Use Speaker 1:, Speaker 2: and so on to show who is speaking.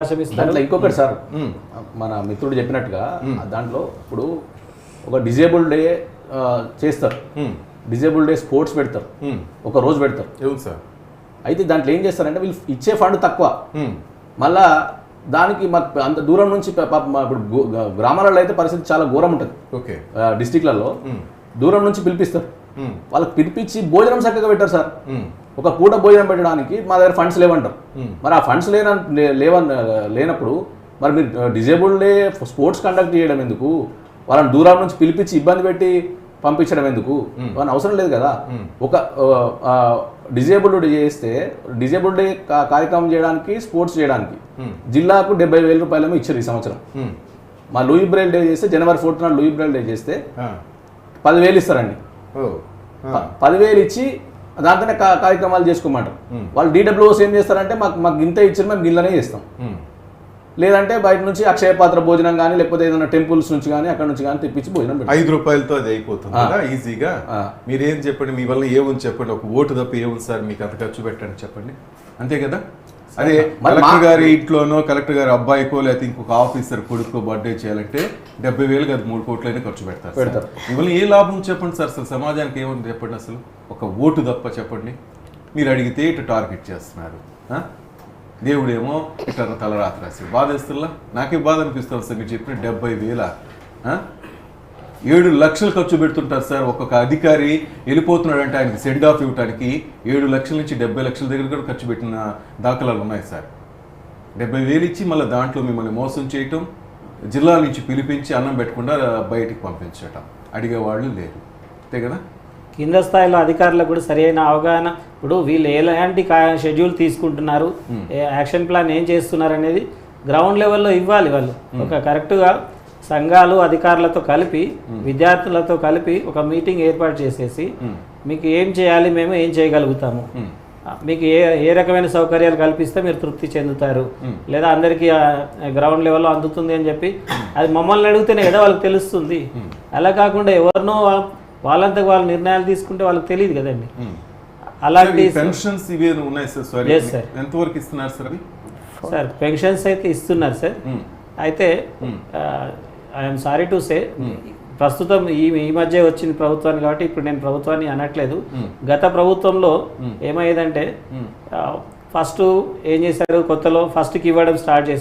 Speaker 1: అవకాశం ఇస్తారు
Speaker 2: దాంట్లో ఇంకొకటి సార్. మన మిత్రుడు చెప్పినట్టుగా దాంట్లో ఇప్పుడు ఒక డిజేబుల్ డే చేస్తారు
Speaker 3: మ్మ్.
Speaker 2: డిజేబుల్ డే స్పోర్ట్స్ పెడతారు. ఒక రోజు పెడతారు
Speaker 3: సార్
Speaker 2: అయితే దాంట్లో ఏం చేస్తారంటే వీళ్ళు ఇచ్చే ఫండ్ తక్కువ. మళ్ళా దానికి మాకు అంత దూరం నుంచి ఇప్పుడు గ్రామాలలో అయితే పరిస్థితి చాలా ఘోరం ఉంటుంది
Speaker 3: ఓకే
Speaker 2: డిస్టిక్లలో. దూరం నుంచి పిలిపిస్తారు. వాళ్ళకి పిలిపించి భోజనం చక్కగా పెట్టారు సార్. ఒక పూట భోజనం పెట్టడానికి మా దగ్గర ఫండ్స్ లేవంటారు. మరి ఆ ఫండ్స్ లేన లేవన్ లేనప్పుడు మరి మీరు డిజేబుల్ డే స్పోర్ట్స్ కండక్ట్ చేయడం ఎందుకు? వాళ్ళని దూరం నుంచి పిలిపించి ఇబ్బంది పెట్టి పంపించడం ఎందుకు? వాళ్ళని అవసరం లేదు కదా. ఒక డిజేబుల్డ్ చేస్తే డిజేబుల్డ్ డే కార్యక్రమం చేయడానికి స్పోర్ట్స్ చేయడానికి జిల్లాకు డెబ్బై వేల రూపాయలేమో ఇచ్చారు ఈ సంవత్సరం. మా లూయి బ్రైల్ డే చేస్తే జనవరి ఫోర్త్ నాడు లూయి బ్రైల్ డే చేస్తే. పదివేలు ఇస్తారండి. పదివేలు ఇచ్చి దాంతోనే కార్యక్రమాలు చేసుకోమంటారు. వాళ్ళు డీడబ్ల్యూఓస్ ఏం చేస్తారంటే మాకు మాకు ఇంత ఇచ్చిన మేము గిల్లనే చేస్తాం. లేదంటే బయట నుంచి అక్షయ పాత్ర భోజనం కానీ లేకపోతే ఏదైనా టెంపుల్స్ నుంచి కానీ అక్కడ నుంచి కానీ తెప్పించి భోజనం
Speaker 3: ఐదు రూపాయలతో అది అయిపోతుంది ఈజీగా. మీరేం చెప్పండి మీ వల్ల ఏముంది చెప్పండి ఒక ఓటు తప్ప ఏముంది సార్ మీకు అంత ఖర్చు పెట్టండి చెప్పండి. అంతే కదా? అదే కలెక్టర్ గారి ఇంట్లోనో కలెక్టర్ గారి అబ్బాయికో లేకపోతే ఇంకొక ఆఫీసర్ కొడుకో బర్త్డే చేయాలంటే డెబ్బై వేలు కాదు మూడు కోట్లైనా ఖర్చు పెడతారు.
Speaker 2: పెడతారు.
Speaker 3: ఇవల్ల ఏ లాభం చెప్పండి సార్ అసలు సమాజానికి ఏముంది చెప్పండి అసలు ఒక ఓటు తప్ప చెప్పండి మీరు అడిగితే ఇటు టార్గెట్ చేస్తున్నారు? దేవుడేమో ఇట్లా తల రాత్రి రాసి బాధేస్తుల్లా నాకే బాధ అనిపిస్తుంది సార్ మీరు చెప్పిన డెబ్బై వేల? ఏడు లక్షలు ఖర్చు పెడుతుంటారు సార్. ఒక్కొక్క అధికారి వెళ్ళిపోతున్నాడంటే ఆయనకి సెండ్ ఆఫ్ ఇవ్వడానికి ఏడు లక్షల నుంచి డెబ్బై లక్షల దగ్గర కూడా ఖర్చు పెట్టిన దాఖలాలు ఉన్నాయి సార్. డెబ్బై వేలు ఇచ్చి మళ్ళీ దాంట్లో మిమ్మల్ని మోసం చేయటం జిల్లా నుంచి పిలిపించి అన్నం పెట్టకుండా బయటికి పంపించటం అడిగేవాళ్ళు లేరు. అంతే కదా?
Speaker 1: కింద స్థాయిలో అధికారులకు కూడా సరైన అవగాహన. ఇప్పుడు వీళ్ళు ఎలాంటి షెడ్యూల్ తీసుకుంటున్నారు? యాక్షన్ ప్లాన్ ఏం చేస్తున్నారు అనేది గ్రౌండ్ లెవెల్లో ఇవ్వాలి వాళ్ళు. ఒక కరెక్ట్గా సంఘాలు అధికారులతో కలిపి విద్యార్థులతో కలిపి ఒక మీటింగ్ ఏర్పాటు చేసేసి మీకు ఏం చేయాలి మేము ఏం చేయగలుగుతాము? మీకు ఏ ఏ రకమైన సౌకర్యాలు కల్పిస్తే మీరు తృప్తి చెందుతారు? లేదా అందరికీ గ్రౌండ్ లెవెల్లో అందుతుంది అని చెప్పి అది మమ్మల్ని అడిగితేనే కదా వాళ్ళకి తెలుస్తుంది. అలా కాకుండా ఎవరినో వా- వాళ్ళంతకు వాళ్ళు నిర్ణయాలు తీసుకుంటే వాళ్ళకి తెలియదు కదండి. అలాంటి
Speaker 3: పెన్షన్స్ ఇవే ఉన్నాయి సార్ సారీ. ఎంతవరకు ఇస్తున్నారు సార్
Speaker 1: పెన్షన్స్ అయితే ఇస్తున్నారు సార్. అయితే ఐఎమ్ సారీ టు సే ప్రస్తుతం ఈ ఈ మధ్య వచ్చింది ప్రభుత్వాన్ని కాబట్టి ఇప్పుడు నేను ప్రభుత్వాన్ని అనట్లేదు. గత ప్రభుత్వంలో ఏమయ్యేదంటే ఫస్ట్ ఏం చేశారు కొత్తలో ఫస్ట్కి ఇవ్వడం స్టార్ట్ చేశారు.